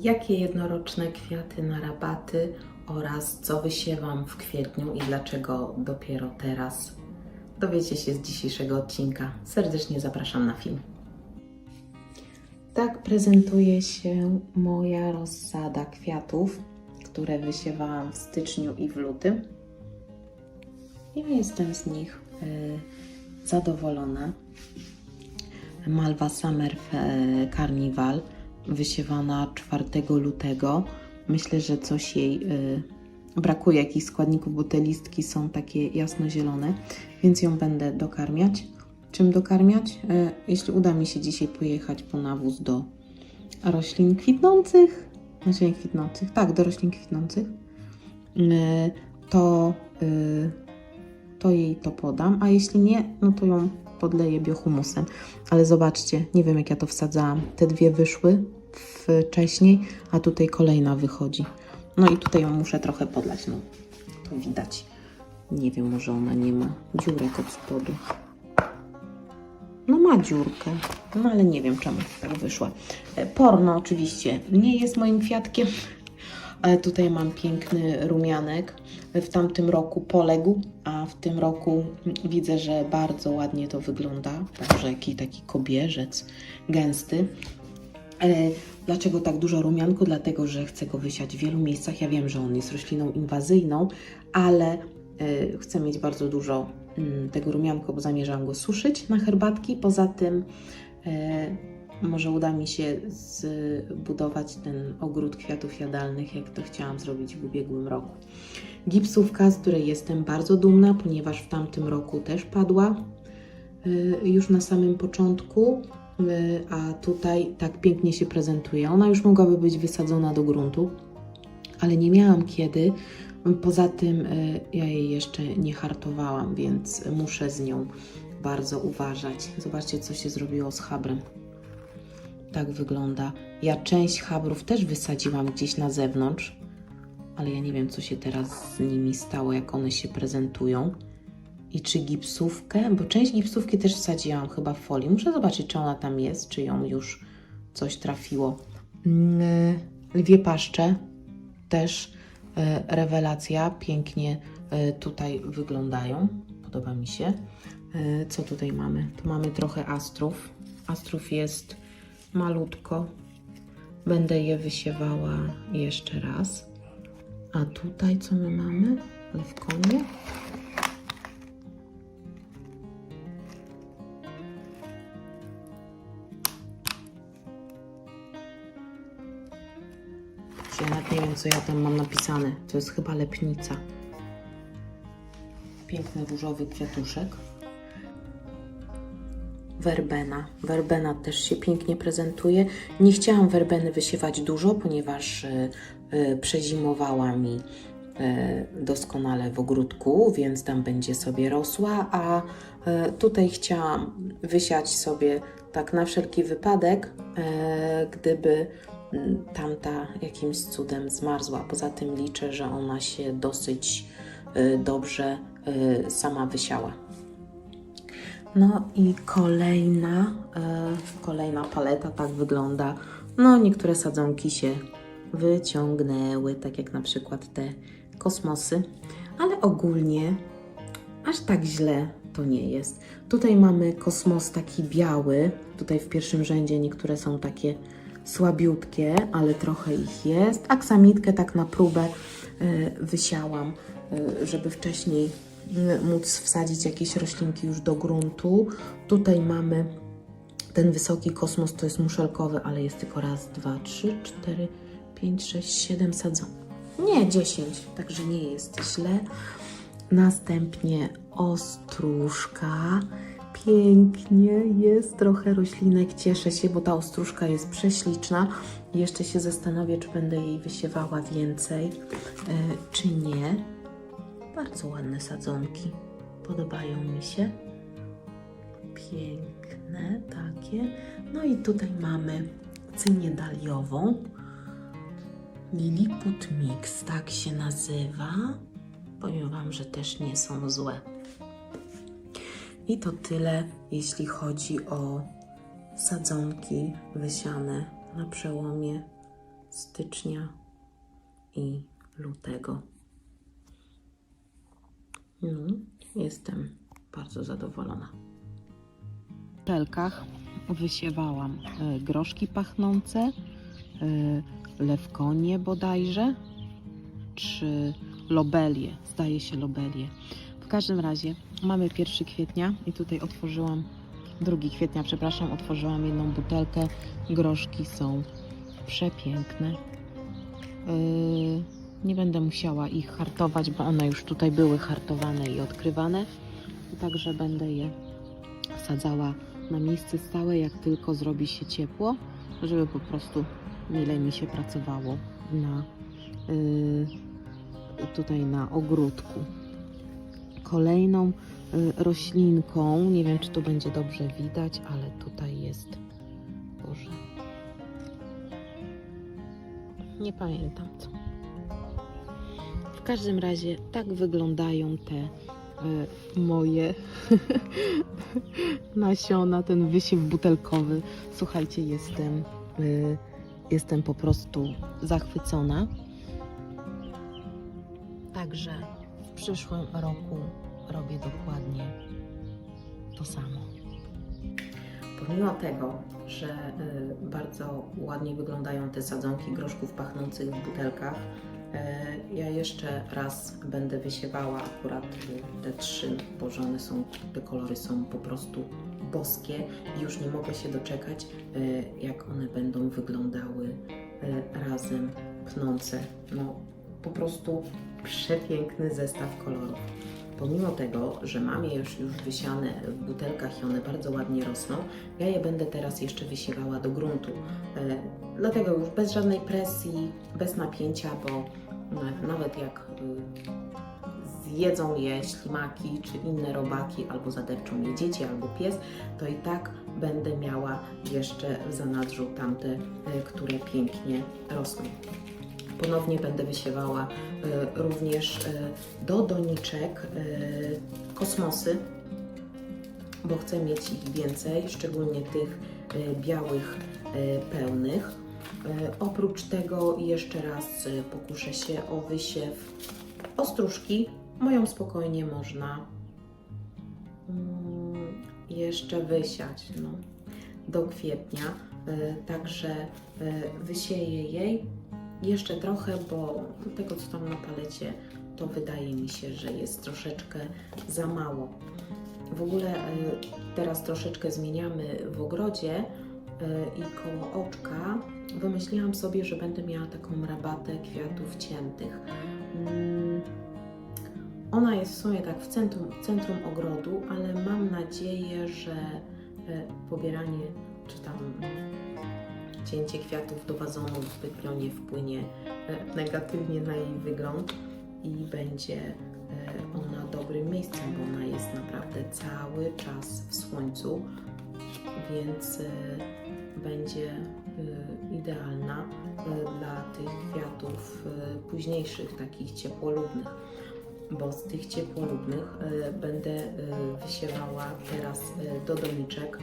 jakie jednoroczne kwiaty na rabaty oraz co wysiewam w kwietniu i dlaczego dopiero teraz. Dowiecie się z dzisiejszego odcinka. Serdecznie zapraszam na film. Tak prezentuje się moja rozsada kwiatów, które wysiewałam w styczniu i w lutym. Ja jestem z nich y, zadowolona. Malwa Summer e, Carnival, wysiewana 4 lutego. Myślę, że coś jej y, brakuje, jakichś składników, bo te listki są takie jasnozielone, więc ją będę dokarmiać. Czym dokarmiać? E, jeśli uda mi się dzisiaj pojechać po nawóz do roślin kwitnących, znaczy nie kwitnących, tak, do roślin kwitnących, y, to, y, to jej to podam, a jeśli nie, no to ją podleję biohumusem. Ale zobaczcie, nie wiem jak ja to wsadzałam. Te dwie wyszły wcześniej, a tutaj kolejna wychodzi. No i tutaj ją muszę trochę podlać, no to widać. Nie wiem, może ona nie ma dziurek od spodu. No ma dziurkę, no ale nie wiem czemu tak wyszła. E, Porno oczywiście nie jest moim kwiatkiem, ale tutaj mam piękny rumianek. W tamtym roku poległ, a w tym roku widzę, że bardzo ładnie to wygląda. Boże, jaki taki kobierzec gęsty. E, Dlaczego tak dużo rumianku? Dlatego, że chcę go wysiać w wielu miejscach. Ja wiem, że on jest rośliną inwazyjną, ale e, chcę mieć bardzo dużo mm, tego rumianku, bo zamierzam go suszyć na herbatki. Poza tym e, może uda mi się zbudować ten ogród kwiatów jadalnych, jak to chciałam zrobić w ubiegłym roku. Gipsówka, z której jestem bardzo dumna, ponieważ w tamtym roku też padła y, już na samym początku, y, a tutaj tak pięknie się prezentuje. Ona już mogłaby być wysadzona do gruntu, ale nie miałam kiedy. Poza tym y, ja jej jeszcze nie hartowałam, więc muszę z nią bardzo uważać. Zobaczcie, co się zrobiło z habrem. Tak wygląda. Ja część habrów też wysadziłam gdzieś na zewnątrz, ale ja nie wiem, co się teraz z nimi stało, jak one się prezentują. I czy gipsówkę, bo część gipsówki też wsadziłam chyba w folię. Muszę zobaczyć, czy ona tam jest, czy ją już coś trafiło. Mm, Lwie paszcze też e, rewelacja, pięknie e, tutaj wyglądają. Podoba mi się. E, Co tutaj mamy? Tu mamy trochę astrów. Astrów jest malutko. Będę je wysiewała jeszcze raz. A tutaj co my mamy? Lewkonie. Ja nawet nie wiem, co ja tam mam napisane. To jest chyba lepnica. Piękny różowy kwiatuszek. Werbena. Werbena też się pięknie prezentuje. Nie chciałam werbeny wysiewać dużo, ponieważ y, y, przezimowała mi y, doskonale w ogródku, więc tam będzie sobie rosła, a tutaj chciałam wysiać sobie tak na wszelki wypadek, gdyby mm, tamta jakimś cudem zmarzła. Poza tym liczę, że ona się dosyć dobrze sama wysiała. No i kolejna, e, kolejna paleta tak wygląda. No, niektóre sadzonki się wyciągnęły, tak jak na przykład te kosmosy, ale ogólnie aż tak źle to nie jest. Tutaj mamy kosmos taki biały, tutaj w pierwszym rzędzie niektóre są takie słabiutkie, ale trochę ich jest. Aksamitkę tak na próbę e, wysiałam, e, żeby wcześniej móc wsadzić jakieś roślinki już do gruntu. Tutaj mamy ten wysoki kosmos, to jest muszelkowy, ale jest tylko raz, dwa, trzy, cztery, pięć, sześć, siedem sadzonek. Nie, dziesięć, także nie jest źle. Następnie ostróżka. Pięknie jest trochę roślinek. Cieszę się, bo ta ostróżka jest prześliczna. Jeszcze się zastanowię, czy będę jej wysiewała więcej, e, czy nie. Bardzo ładne sadzonki. Podobają mi się. Piękne takie. No i tutaj mamy cynię daliową. Lilliput Mix, tak się nazywa. Powiem Wam, że też nie są złe. I to tyle, jeśli chodzi o sadzonki wysiane na przełomie stycznia i lutego. No, jestem bardzo zadowolona. W butelkach wysiewałam e, groszki pachnące, e, lewkonie bodajże, czy lobelie, zdaje się lobelie. W każdym razie mamy 1 kwietnia i tutaj otworzyłam 2 kwietnia, przepraszam, otworzyłam jedną butelkę. Groszki są przepiękne. Yy, nie będę musiała ich hartować, bo one już tutaj były hartowane i odkrywane. Także będę je sadzała na miejsce stałe, jak tylko zrobi się ciepło, żeby po prostu milej mi się pracowało na yy, tutaj na ogródku. Kolejną y, roślinką, nie wiem czy to będzie dobrze widać, ale tutaj jest, Boże, nie pamiętam co. W każdym razie tak wyglądają te y, moje nasiona, ten wysiew butelkowy. Słuchajcie, jestem, y, jestem po prostu zachwycona. Także w przyszłym roku robię dokładnie to samo. Pomimo tego, że y, bardzo ładnie wyglądają te sadzonki groszków pachnących w butelkach, ja jeszcze raz będę wysiewała akurat te trzy, bo one są, te kolory są po prostu boskie i już nie mogę się doczekać, y, jak one będą wyglądały y, razem pnące. No, po prostu przepiękny zestaw kolorów. Pomimo tego, że mam je już, już wysiane w butelkach i one bardzo ładnie rosną, ja je będę teraz jeszcze wysiewała do gruntu. E, dlatego już bez żadnej presji, bez napięcia, bo nawet jak y, zjedzą je ślimaki czy inne robaki, albo zadepczą je dzieci, albo pies, to i tak będę miała jeszcze w zanadrzu tamte, y, które pięknie rosną. Ponownie będę wysiewała y, również y, do doniczek y, kosmosy, bo chcę mieć ich więcej, szczególnie tych białych, pełnych. Oprócz tego jeszcze raz pokuszę się o wysiew ostróżki. Moją spokojnie można mm, jeszcze wysiać no, do kwietnia. Także wysieję jej jeszcze trochę, bo tego co tam na palecie, to wydaje mi się, że jest troszeczkę za mało. W ogóle y, teraz troszeczkę zmieniamy w ogrodzie y, i koło oczka wymyśliłam sobie, że będę miała taką rabatę kwiatów ciętych. Mm, Ona jest w sumie tak w centrum, centrum ogrodu, ale mam nadzieję, że y, pobieranie czy tam cięcie kwiatów do wazonów zbytnio nie wpłynie e, negatywnie na jej wygląd i będzie e, ona dobrym miejscem, bo ona jest naprawdę cały czas w słońcu, więc e, będzie idealna dla tych kwiatów późniejszych, takich ciepłolubnych. Bo z tych ciepłolubnych będę wysiewała teraz do doniczek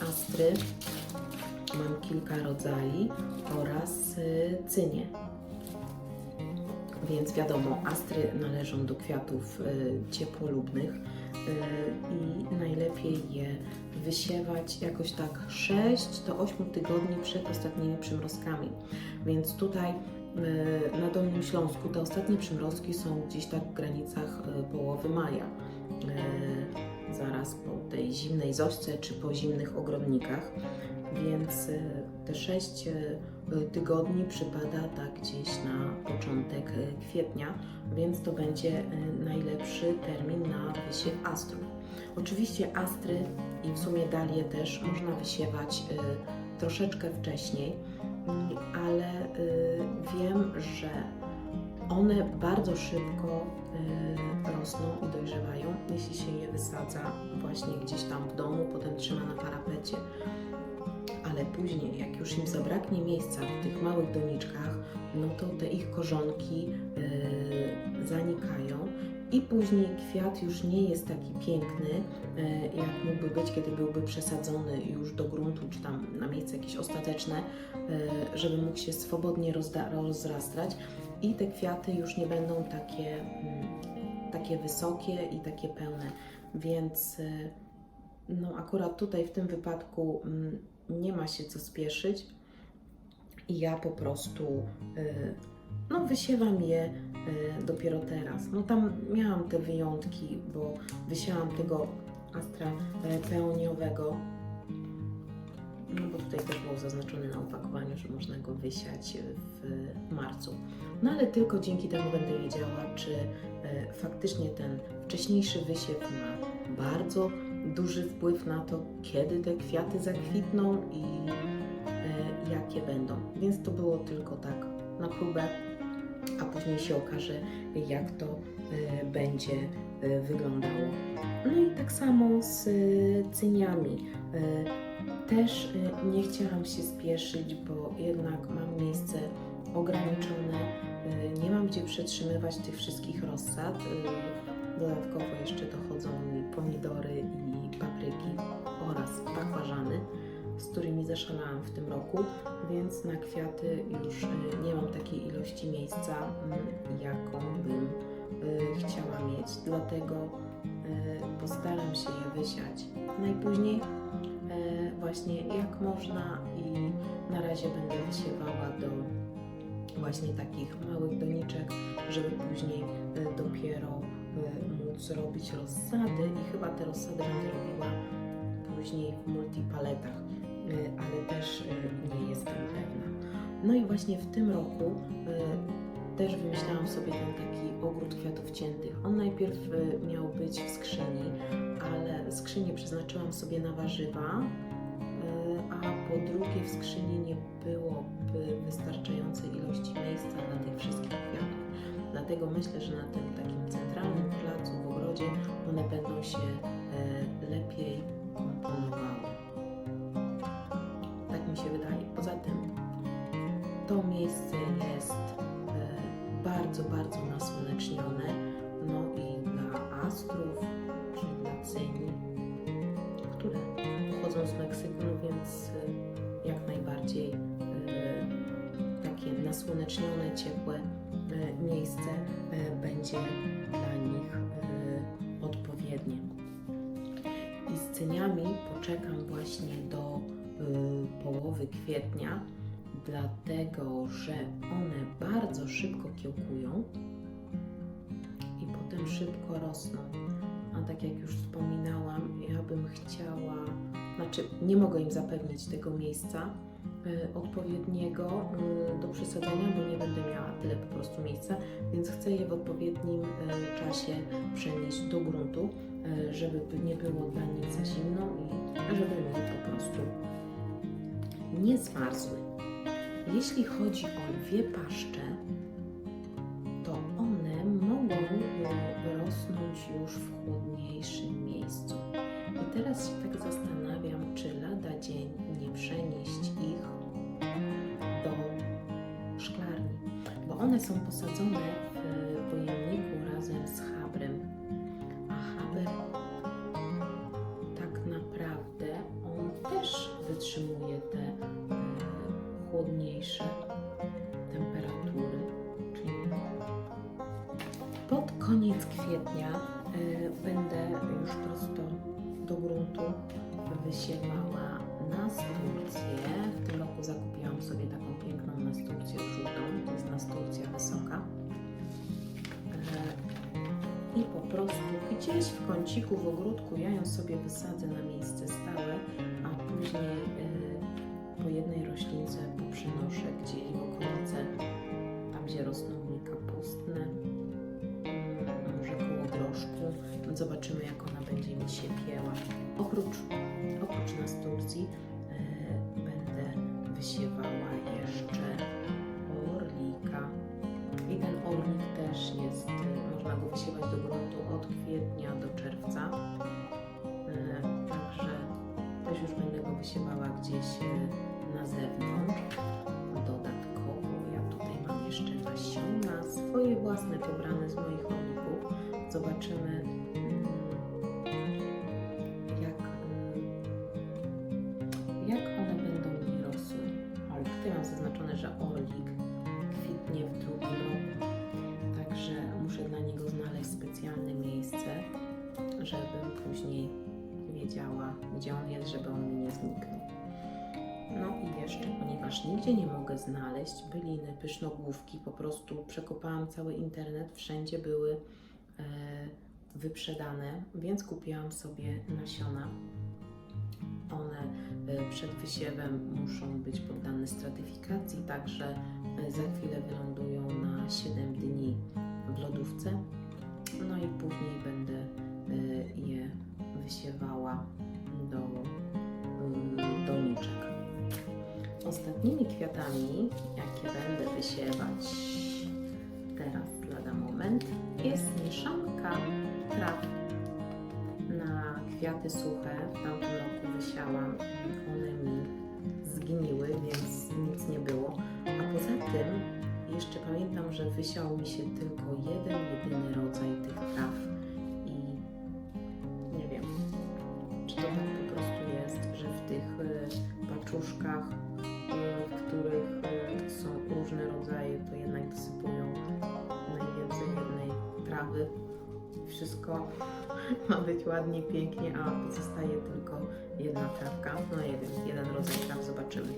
astry, mam kilka rodzajów oraz y, cynie. Więc wiadomo, astry należą do kwiatów y, ciepłolubnych y, i najlepiej je wysiewać jakoś tak 6 do 8 tygodni przed ostatnimi przymrozkami. Więc tutaj na Dolnym Śląsku te ostatnie przymrozki są gdzieś tak w granicach połowy maja. Y, zaraz po tej zimnej zośce czy po zimnych ogrodnikach więc y, te 6 tygodni przypada tak gdzieś na początek y, kwietnia, więc to będzie y, najlepszy termin na wysiew astrów. Oczywiście astry i w sumie dalie też można wysiewać y, troszeczkę wcześniej, ale y, wiem, że one bardzo szybko y, rosną i dojrzewają, jeśli się je wysadza właśnie gdzieś tam w domu, potem trzyma na parapecie ale później, jak już im zabraknie miejsca w tych małych doniczkach, no to te ich korzonki yy, zanikają I później kwiat już nie jest taki piękny, e, jak mógłby być, kiedy byłby przesadzony już do gruntu, czy tam na miejsce jakieś ostateczne, e, żeby mógł się swobodnie rozrastać. I te kwiaty już nie będą takie, mm, takie wysokie i takie pełne. Więc e, no, akurat tutaj w tym wypadku mm, nie ma się co spieszyć. I ja po prostu y, no, wysiewam je y, dopiero teraz. No tam miałam te wyjątki, bo wysiałam tego astra peoniowego. No bo tutaj też było zaznaczone na opakowaniu, że można go wysiać w marcu. No ale tylko dzięki temu będę wiedziała, czy e, faktycznie ten wcześniejszy wysiew ma bardzo duży wpływ na to, kiedy te kwiaty zakwitną i e, jakie będą. Więc to było tylko tak na próbę, a później się okaże, jak to e, będzie wyglądało. No i tak samo z cyniami. Też e, nie chciałam się spieszyć, bo jednak mam miejsce ograniczone. e, Nie mam gdzie przetrzymywać tych wszystkich rozsad. e, Dodatkowo jeszcze dochodzą mi pomidory i papryki oraz bakłażany, z którymi zaszalałam w tym roku, więc na kwiaty już nie mam takiej ilości miejsca, mm, jaką bym chciała mieć. Dlatego postaram się je wysiać najpóźniej właśnie jak można i na razie będę wysiewała do właśnie takich małych doniczek, żeby później e, dopiero e, móc robić rozsady i chyba te rozsady będę robiła później w multipaletach, e, ale też nie jestem pewna. No i właśnie w tym roku też wymyślałam sobie ten taki ogród kwiatów ciętych. On najpierw miał być w skrzyni, ale skrzynię przeznaczyłam sobie na warzywa, po drugie w skrzyni nie byłoby wystarczającej ilości miejsca dla tych wszystkich kwiatów. Dlatego myślę, że na tym takim centralnym placu w ogrodzie one będą się e, lepiej komponowały. Tak mi się wydaje. Poza tym to miejsce jest e, bardzo, bardzo nasłonecznione. No i dla astrów, czy dla cyni, które pochodzą z Meksyku, więc e, jak najbardziej e, takie nasłonecznione, ciepłe e, miejsce będzie dla nich odpowiednie. I z cyniami poczekam właśnie do y, połowy kwietnia, dlatego że one bardzo szybko kiełkują i potem szybko rosną. Tak jak już wspominałam, ja bym chciała, znaczy nie mogę im zapewnić tego miejsca y, odpowiedniego y, do przesadzenia, bo nie będę miała tyle po prostu miejsca, więc chcę je w odpowiednim y, czasie przenieść do gruntu, y, żeby nie było dla nich za zimno i żeby mi po prostu nie zmarzły. Jeśli chodzi o lwie paszcze, teraz się tak zastanawiam, czy lada dzień nie przenieść ich do szklarni, bo one są posadzone wysiewała nasturcję. W tym roku zakupiłam sobie taką piękną nasturcję żółtą, to jest nasturcja wysoka. E, I po prostu gdzieś w kąciku w ogródku ja ją sobie wysadzę na miejsce stałe, a później e, po jednej roślince poprzenoszę gdzieś w okolice, tam gdzie rosną mi kapustne, koło groszku. Zobaczymy jak ona będzie mi się pieła. Oprócz, oprócz nasturcji e, będę wysiewała jeszcze orlika. I ten orlik też jest, e, można go wysiewać do gruntu od kwietnia do czerwca. E, Także też już będę go wysiewała gdzieś na zewnątrz. Dodatkowo ja tutaj mam jeszcze nasiona, swoje własne pobrane z orlików, zobaczymy, mm, jak, y, jak one będą mi rosły. Ale tutaj mam zaznaczone, że orlik kwitnie w drugim roku, także muszę dla niego znaleźć specjalne miejsce, żebym później wiedziała, gdzie on jest, żeby on mi nie zniknął. No i jeszcze, ponieważ nigdzie nie mogę znaleźć byliny, pysznogłówki, po prostu przekopałam cały internet, wszędzie były wyprzedane, więc kupiłam sobie nasiona. One e, przed wysiewem muszą być poddane stratyfikacji, także e, za chwilę wylądują na 7 dni w lodówce. No i później będę e, je wysiewała do doniczek. Ostatnimi kwiatami, jakie będę wysiewać teraz lada moment, jest mieszanka traw na kwiaty suche. W tamtym roku wysiałam i one mi zgniły, więc nic nie było. A poza tym jeszcze pamiętam, że wysiał mi się tylko jeden, jedyny rodzaj tych traw i nie wiem, czy to tak po prostu jest, że w tych y, paczuszkach, Wszystko ma być ładnie, pięknie, a pozostaje tylko jedna trawka. No wiem, jeden rodzaj traw zobaczymy.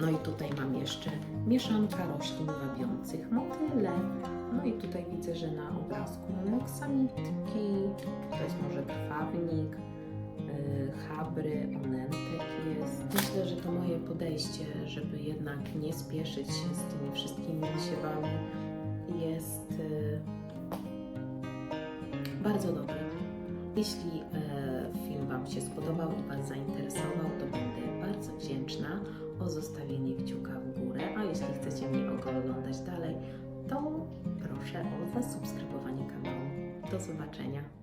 No i tutaj mam jeszcze mieszanka roślin wabiących, motyle. No i tutaj widzę, że na obrazku mamy oksamitki, to jest może krwawnik, yy, chabry, onentek jest. Myślę, że to moje podejście, żeby jednak nie spieszyć się z tymi wszystkimi wysiewami jest yy, bardzo dobre. Jeśli e, film Wam się spodobał i Was zainteresował, to będę bardzo wdzięczna o zostawienie kciuka w górę, a jeśli chcecie mnie oglądać dalej, to proszę o zasubskrybowanie kanału. Do zobaczenia.